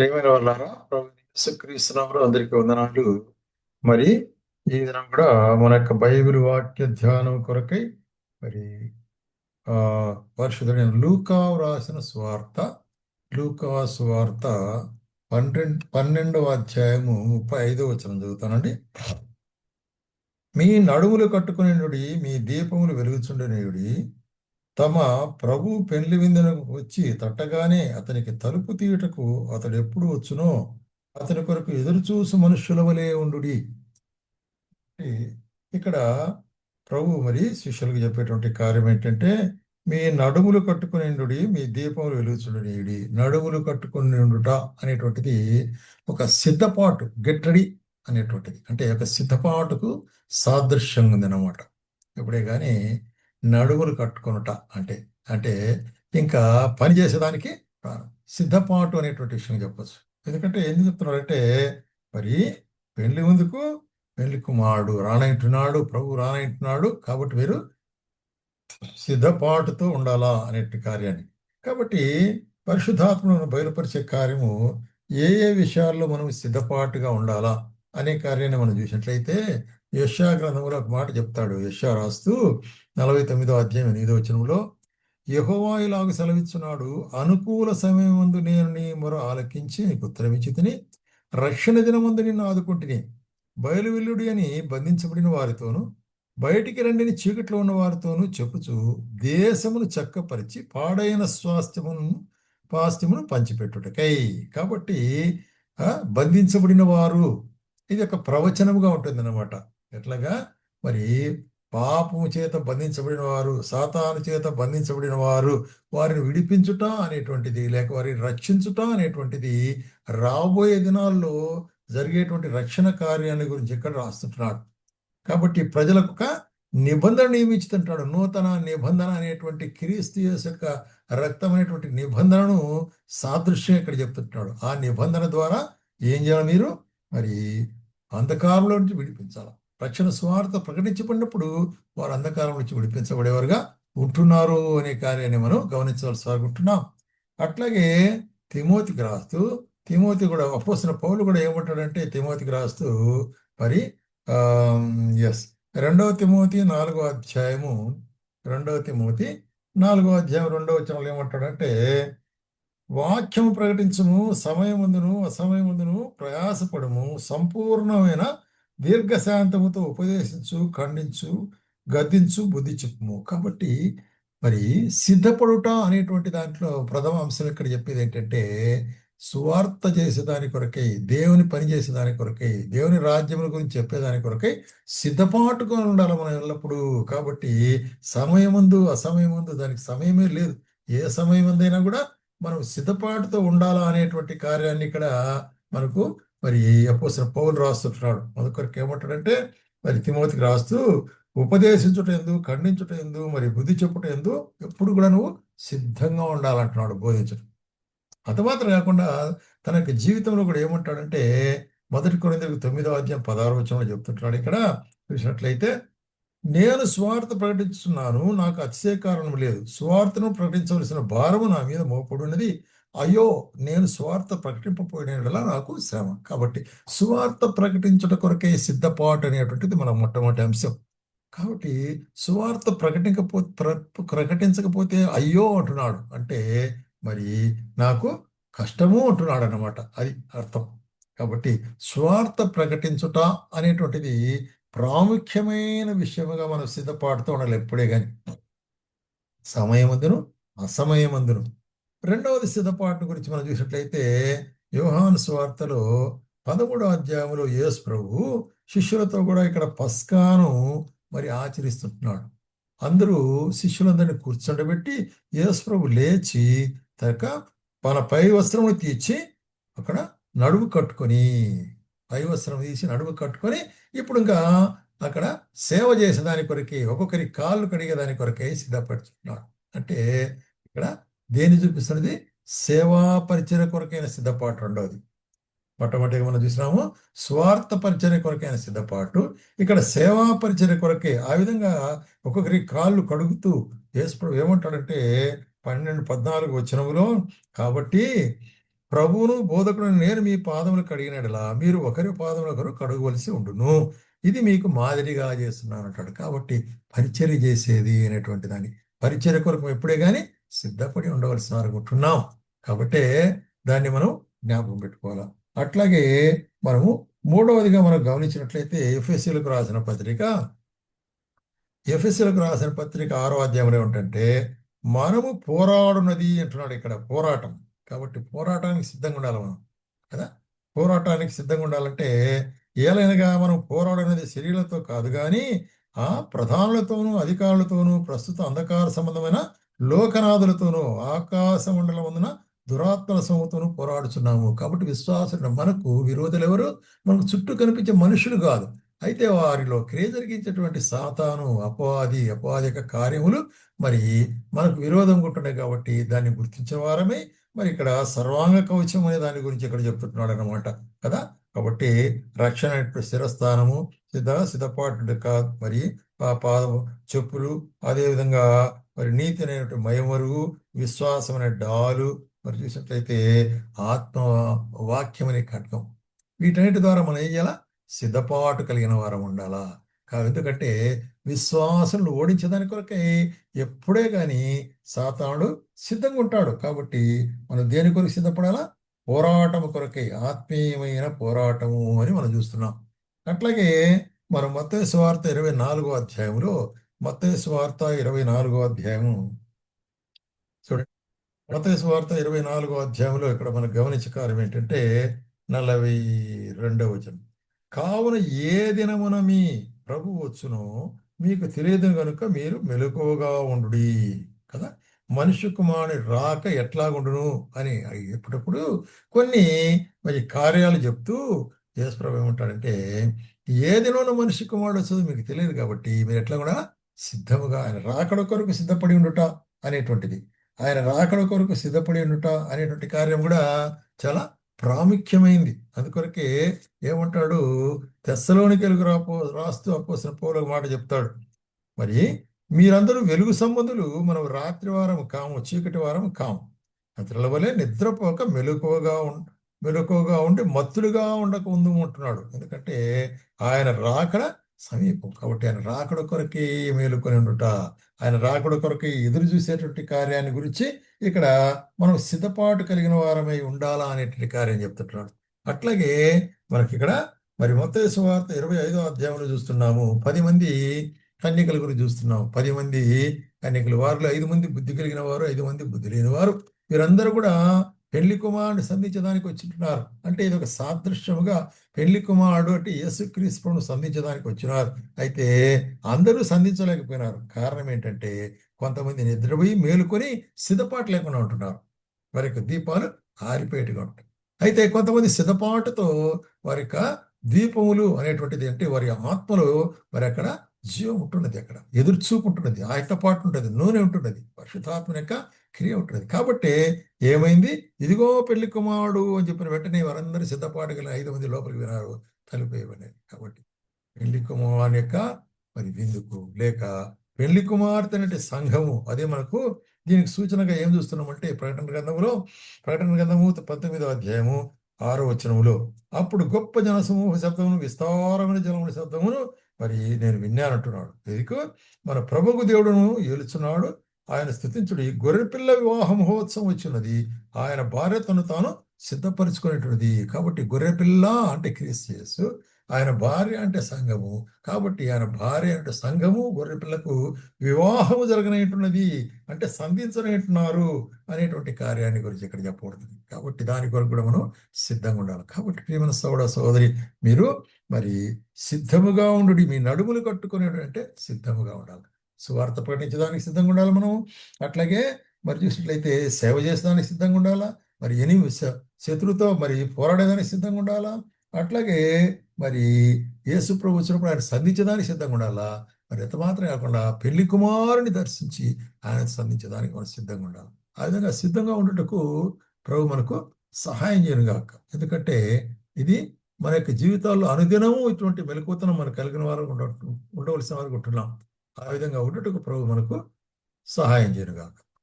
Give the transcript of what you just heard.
ప్రియమైన వాళ్ళారా ప్రభు అందరికీ వందనాలు. మరి ఈ దినం కూడా మన యొక్క బైబిల్ వాక్య ధ్యానం కొరకై మరి ఆ పరిశుద్ధుడైన లూకా రాసిన స్వార్త లూకా స్వార్త పన్నెండు పన్నెండవ అధ్యాయము ముప్పై ఐదవ వచనం చదువుతానండి. మీ నడుములు కట్టుకునేనుడి మీ దీపములు వెలుగుచుండనేయుడి తమ ప్రభు పెండ్లి విందునకు వచ్చి తట్టగానే అతనికి తలుపు తీయుటకు అతడు ఎప్పుడు వచ్చునో అతని కొరకు ఎదురుచూసి మనుష్యుల వలె ఉండుడి. ఇక్కడ ప్రభు మరి శిష్యులకు చెప్పేటువంటి కార్యం ఏంటంటే మీ నడుములు కట్టుకునేండుడి మీ దీపములు వెలుగుచుండనేయుడి నడుములు కట్టుకుని ఉండుట అనేటువంటిది ఒక సిద్ధపాటు గెట్టడి అనేటువంటిది. అంటే ఒక సిద్ధపాటుకు సాదృశ్యంగా ఉందన్నమాట ఇప్పుడే కానీ నడుములు కట్టుకొనుట అంటే అంటే ఇంకా పని చేసేదానికి సిద్ధపాటు అనేటువంటి విషయం చెప్పచ్చు. ఎందుకంటే ఏం చెప్తున్నారంటే మరి పెళ్ళి ముందుకు పెళ్ళి కుమారుడు రానంటున్నాడు ప్రభు రానంటున్నాడు కాబట్టి మీరు సిద్ధపాటుతో ఉండాలా అనే కార్యాన్ని. కాబట్టి పరిశుద్ధాత్మను బయలుపరిచే కార్యము ఏ ఏ విషయాల్లో మనం సిద్ధపాటుగా ఉండాలా అనే కార్యాన్ని మనం చూసినట్లయితే యశా గ్రంథంలో ఒక మాట చెప్తాడు. యశా రాస్తూ నలభై తొమ్మిదో అధ్యాయం ఎనిమిదో వచనంలో యహోవా ఇలాగ అనుకూల సమయం ముందు నేను నీ మరో ఆలకించి నీకు ఉత్తరమిచ్చి తిని రక్షణ దినమందు నిన్ను ఆదుకుంటుని బయలువెల్లుడి అని బంధించబడిన వారితోనూ బయటికి రండిని చీకట్లో ఉన్న వారితోనూ చెప్పుచు దేశమును చక్కపరిచి పాడైన స్వాస్థ్యమును పాస్థ్యమును పంచిపెట్టుటకై. కాబట్టి బంధించబడిన వారు. ఇది ఒక ప్రవచనముగా ఉంటుంది అన్నమాట ఎట్లాగా? మరి పాపము చేత బంధించబడిన వారు సాతాను చేత బంధించబడిన వారు వారిని విడిపించుట అనేటువంటిది లేక వారిని రక్షించుట అనేటువంటిది రాబోయే దినాల్లో జరిగేటువంటి రక్షణ కార్యాల గురించి ఇక్కడ రాస్తుంటున్నాడు. కాబట్టి ప్రజలకు ఒక నిబంధన నియమించుతుంటాడు. నూతన నిబంధన అనేటువంటి క్రీస్తు యొక్క రక్తం అనేటువంటి నిబంధనను సాదృశ్యం ఇక్కడ చెప్తుంటాడు ఆ నిబంధన ద్వారా ఏం చేయాలి మీరు? మరి అంధకారంలో నుంచి విడిపించాలి. రక్షణ సువార్త ప్రకటించబడినప్పుడు వారు అంధకారం నుంచి విడిపించబడేవారుగా ఉంటున్నారు అనే కార్యాన్ని మనం గమనించవలసి అనుకుంటున్నాం అట్లాగే తిమోతికి రాస్తూ తిమోతి కూడా అపోసిన పౌలు కూడా ఏమంటాడంటే తిమోతికి రాస్తూ మరి ఎస్ రెండవ తిమోతి నాలుగో అధ్యాయము రెండవ తిమోతి నాలుగో అధ్యాయం రెండవ వచనంలో ఏమంటాడంటే వాక్యము ప్రకటించము సమయముందును అసమయముందును ప్రయాసపడము సంపూర్ణమైన దీర్ఘశాంతముతో ఉపదేశించు ఖండించు గద్దించు బుద్ధి చెప్పుము. కాబట్టి మరి సిద్ధపడుట అనేటువంటి దాంట్లో ప్రథమ అంశం ఇక్కడ చెప్పేది ఏంటంటే సువార్త చేసేదాని కొరకై దేవుని పని చేసేదాని కొరకై దేవుని రాజ్యముల గురించి చెప్పేదాని కొరకై సిద్ధపాటుగా ఉండాలి మనం ఎల్లప్పుడూ. కాబట్టి సమయం సమయముందు అసమయముందు దానికి సమయమే లేదు. ఏ సమయం సమయమందైనా కూడా మనం సిద్ధపాటుతో ఉండాలా అనేటువంటి కార్యాన్ని ఇక్కడ మనకు మరి అపోసిన పౌలు రాస్తుంటున్నాడు. మొదకొరకు ఏమంటాడంటే మరి తిమోతికి రాస్తూ ఉపదేశించుట ఎందు ఖండించుట ఎందు మరి బుద్ధి చెప్పుట ఎందు ఎప్పుడు కూడా నువ్వు సిద్ధంగా ఉండాలంటున్నాడు బోధించడం. అంత మాత్రం కాకుండా తన యొక్క జీవితంలో కూడా ఏమంటాడంటే మొదటి కొరిందరికి తొమ్మిదో అధ్యాయం పదహారు వచ్చంలో చెప్తుంటున్నాడు ఇక్కడ. చూసినట్లయితే నేను స్వార్థ ప్రకటిస్తున్నాను నాకు అతిశయ కారణం లేదు. స్వార్థను ప్రకటించవలసిన భారము నా మీద మోపడున్నది అయ్యో నేను స్వార్థ ప్రకటింపపోయిన నాకు శ్రమ. కాబట్టి సువార్త ప్రకటించుట కొరకే సిద్ధపాటు అనేటువంటిది మన మొట్టమొదటి అంశం. కాబట్టి సువార్త ప్రకటించకపో ప్రకటించకపోతే అయ్యో అంటున్నాడు. అంటే మరి నాకు కష్టము అంటున్నాడు అనమాట అది అర్థం. కాబట్టి స్వార్థ ప్రకటించుట అనేటువంటిది ప్రాముఖ్యమైన విషయముగా మనం సిద్ధపాటుతో ఉండాలి ఎప్పుడే కానీ సమయమందును అసమయమందును. రెండవది సిద్ధపాటు గురించి మనం చూసినట్లయితే యోహాన్ స్వార్తలో పదమూడో అధ్యాయంలో యేసు ప్రభు శిష్యులతో కూడా ఇక్కడ పస్కాను మరి ఆచరిస్తుంటున్నాడు. అందరూ శిష్యులందరినీ కూర్చుండబెట్టి యేసు ప్రభు లేచి తక మన పై వస్త్రములు తీర్చి అక్కడ నడువు కట్టుకొని పై వస్త్రం తీసి నడువు కట్టుకొని ఇప్పుడు ఇంకా అక్కడ సేవ చేసేదాని కొరకే ఒక్కొక్కరి కాళ్ళు కడిగే దాని కొరకే సిద్ధపడుతున్నాడు అంటే ఇక్కడ దేని చూపిస్తున్నది? సేవా పరిచయ కొరకైన సిద్ధపాటు రెండవది. మొట్టమొదటిగా మనం చూసినాము స్వార్థ పరిచయ కొరకైన సిద్ధపాటు. ఇక్కడ సేవా పరిచయ కొరకే ఆ విధంగా ఒక్కొక్కరి కాళ్ళు కడుగుతూ యేసు ఏమంటాడంటే పన్నెండు పద్నాలుగు వచ్చినములో కాబట్టి ప్రభువును బోధకుడు నేను మీ పాదములు కడిగినడలా మీరు ఒకరి పాదములు ఒకరు కడగవలసి ఉండును. ఇది మీకు మాదిరిగా చేస్తున్నాను అంటాడు. కాబట్టి పరిచర్య చేసేది అనేటువంటి దాన్ని. పరిచర్య కొరకు ఎప్పుడే కానీ సిద్ధపడి ఉండవలసిన వారు ఉంటున్నాం. దాన్ని మనం జ్ఞాపకం పెట్టుకోవాలి. అట్లాగే మనము మూడవదిగా మనం గమనించినట్లయితే ఎఫ్ఎస్సీలకు రాసిన పత్రిక. ఎఫ్ఎస్సీలకు రాసిన పత్రిక ఆరో అధ్యాయంలో ఏమిటంటే మనము పోరాడున్నది అంటున్నాడు ఇక్కడ పోరాటం. కాబట్టి పోరాటానికి సిద్ధంగా ఉండాలి మనం కదా? పోరాటానికి సిద్ధంగా ఉండాలంటే ఏలైనగా మనం పోరాడనేది శరీరాలతో కాదు కానీ ఆ ప్రధానులతోనూ అధికారులతోనూ ప్రస్తుత అంధకార సంబంధమైన లోకనాథులతోనూ ఆకాశ మండలం వందున దురాత్మల సమూహతోనూ పోరాడుచున్నాము. కాబట్టి విశ్వాసులు మనకు విరోధులు ఎవరు మనకు చుట్టూ కనిపించే మనుషులు కాదు. అయితే వారిలో క్రియ జరిగించేటువంటి సాతాను అపవాది యొక్క కార్యములు మరి మనకు విరోధం ఉంటున్నాయి కాబట్టి దాన్ని గుర్తించే వారమే. మరి ఇక్కడ సర్వాంగ కవచం అనే దాని గురించి ఇక్కడ చెప్తున్నాడు అనమాట కదా? కాబట్టి రక్షణ శిరస్థానము స్థిరస్థానము సిద్ధ సిద్ధపాటు కాదు. మరి ఆ పాదము చెప్పులు అదేవిధంగా మరి నీతి అనేటువంటి మయమరుగు విశ్వాసం అనే డాలు మరి చూసినట్లయితే ఆత్మ వాక్యం అనే ఖడ్గం. వీటన్నిటి ద్వారా మనం ఏం చేయాలా? సిద్ధపాటు కలిగిన వారం ఉండాలా? కా- ఎందుకంటే విశ్వాసంలో ఓడించేదాని కొరకై ఎప్పుడే కానీ సాతానుడు సిద్ధంగా ఉంటాడు. కాబట్టి మనం దేని కొరకు సిద్ధపడాలా? పోరాటము కొరకై ఆత్మీయమైన పోరాటము అని మనం చూస్తున్నాం. అట్లాగే మనం మత స్వార్థ ఇరవై నాలుగో అధ్యాయంలో మత్తయి సువార్త ఇరవై నాలుగో అధ్యాయము. చూడండి. మత్తయి వార్త ఇరవై నాలుగో అధ్యాయంలో ఇక్కడ మనం గమనించే కార్యం ఏంటంటే నలభై రెండవ వచనం. కావున ఏ దినమున మీ ప్రభు వచ్చునో మీకు తెలియదు కనుక మీరు మెలకువగా ఉండుడి కదా? మనుష్య కుమారుని రాక ఎట్లాగుండును అని ఎప్పుడప్పుడు కొన్ని మరి కార్యాలు చెప్తూ యేసు ప్రభు ఏమంటాడంటే ఏ దినమున మనిషి కుమారుడు వచ్చేది మీకు తెలియదు కాబట్టి మీరు ఎట్లా కూడా సిద్ధముగా ఆయన రాకడ కొరకు సిద్ధపడి ఉండుట అనేటువంటిది. ఆయన రాకడ కొరకు సిద్ధపడి ఉండుట అనేటువంటి కార్యం కూడా చాలా ప్రాముఖ్యమైంది. అందుకొరకే ఏమంటాడు? తెస్సలోనికెలుగు రాపో రాస్తూ అప్పోసిన పౌలకు మాట చెప్తాడు. మరి మీరందరూ వెలుగు సంబంధులు మనం రాత్రి వారం కాము చీకటి వారం కాము. అతల వలె నిద్రపోక మెలకువగా ఉం మెలకువగా ఉండి మత్తులుగా ఉండక ఉందు అంటున్నాడు. ఎందుకంటే ఆయన రాకడ సమీపం కాబట్టి ఆయన రాకడ కొరకే మేలుకొని ఉండుట ఆయన రాకడ కొరకే ఎదురు చూసేటువంటి కార్యాన్ని గురించి ఇక్కడ మనం సిద్ధపాటు కలిగిన వారమై ఉండాలా అనేటువంటి కార్యం చెప్తుంటున్నాడు. అట్లాగే మనకి ఇక్కడ మరి మొత్తం వార్త ఇరవై ఐదో అధ్యాయంలో చూస్తున్నాము. పది మంది కన్యకల గురించి చూస్తున్నాం పది మంది కన్యకలు వారిలో ఐదు మంది బుద్ధి కలిగిన వారు ఐదు మంది బుద్ధి లేని వారు వీరందరూ కూడా పెళ్ళి కుమారుని సంధించడానికి వచ్చింటున్నారు. అంటే ఇది ఒక సాదృశ్యముగా పెళ్ళి కుమారుడు అంటే యేసుక్రీస్తును సంధించడానికి వచ్చినారు. అయితే అందరూ సంధించలేకపోయినారు. కారణం ఏంటంటే కొంతమంది నిద్రపోయి మేలుకొని సిద్ధపాటు లేకుండా ఉంటున్నారు. వారి యొక్క దీపాలు ఆరిపోయేట్టుగా ఉంటాయి. అయితే కొంతమంది సిద్ధపాటుతో వారి యొక్క దీపములు అనేటువంటిది అంటే వారి ఆత్మలు మరి అక్కడ జీవం ఉంటున్నది అక్కడ. ఎదురు చూపు ఉంటున్నది ఆయనతో పాటు ఉంటుంది నూనె ఉంటున్నది. పరిశుధాత్మ యొక్క క్రియ ఉంటున్నది. కాబట్టి ఏమైంది? ఇదిగో పెళ్ళి కుమారుడు అని చెప్పిన వెంటనే వారందరూ సిద్ధపాటు గల ఐదు మంది లోపలికి వినారు తలుపేయమనేది కాబట్టి పెళ్ళి కుమారుని యొక్క మరి విందుకు లేక పెళ్ళి కుమార్తె అంటే సంఘము అదే మనకు దీనికి సూచనగా ఏం చూస్తున్నామంటే ప్రకటన గ్రంథములో ప్రకటన గ్రంథము పంతొమ్మిదో అధ్యాయము ఆరో వచనములో అప్పుడు గొప్ప జనసమూహ శబ్దమును విస్తారమైన జనముల శబ్దమును మరి నేను విన్నానంటున్నాడు. ఎందుకు? మన ప్రభుకు దేవుడును ఏలుచున్నాడు. ఆయన స్థుతించుడు. ఈ గొర్రెపిల్ల వివాహ మహోత్సవం వచ్చినది. ఆయన భార్య తను తాను సిద్ధపరచుకునేటువంటిది. కాబట్టి గొర్రెపిల్ల అంటే క్రీస్తు ఆయన భార్య అంటే సంఘము. కాబట్టి ఆయన భార్య అంటే సంఘము గొర్రెపిల్లకు వివాహము జరగనేటున్నది అంటే సంధించనేటున్నారు అనేటువంటి కార్యాన్ని గురించి ఇక్కడ చెప్పబడుతుంది. కాబట్టి దాని కొరకు కూడా మనం సిద్ధంగా ఉండాలి. కాబట్టి ప్రియమైన సోదర సోదరి మీరు మరి సిద్ధముగా ఉండు మీ నడుములు కట్టుకునేటంటే సిద్ధముగా ఉండాలి. సువార్త ప్రకటించడానికి సిద్ధంగా ఉండాలి మనం అట్లాగే మరి చూసినట్లయితే సేవ చేసేదానికి సిద్ధంగా ఉండాలా? మరి ఎని శత్రుతో మరి పోరాడేదానికి సిద్ధంగా ఉండాలా? అట్లాగే మరి యేసు ప్రభు వచ్చినప్పుడు ఆయన సంధించడానికి సిద్ధంగా ఉండాలా? మరి ఎంత మాత్రం కాకుండా పెళ్ళి కుమారుని దర్శించి ఆయన సంధించడానికి మనం సిద్ధంగా ఉండాలి? ఆ విధంగా సిద్ధంగా ఉండటకు ప్రభు మనకు సహాయం చేయను గాక ఎందుకంటే ఇది మన యొక్క జీవితాల్లో అనుదినము ఇటువంటి మెలకువతనం మనకు కలిగిన వారు ఉండ ఉండవలసిన వారు ఉంటున్నాం. ఆ విధంగా ఉండటకు ప్రభు మనకు సహాయం చేయను గాక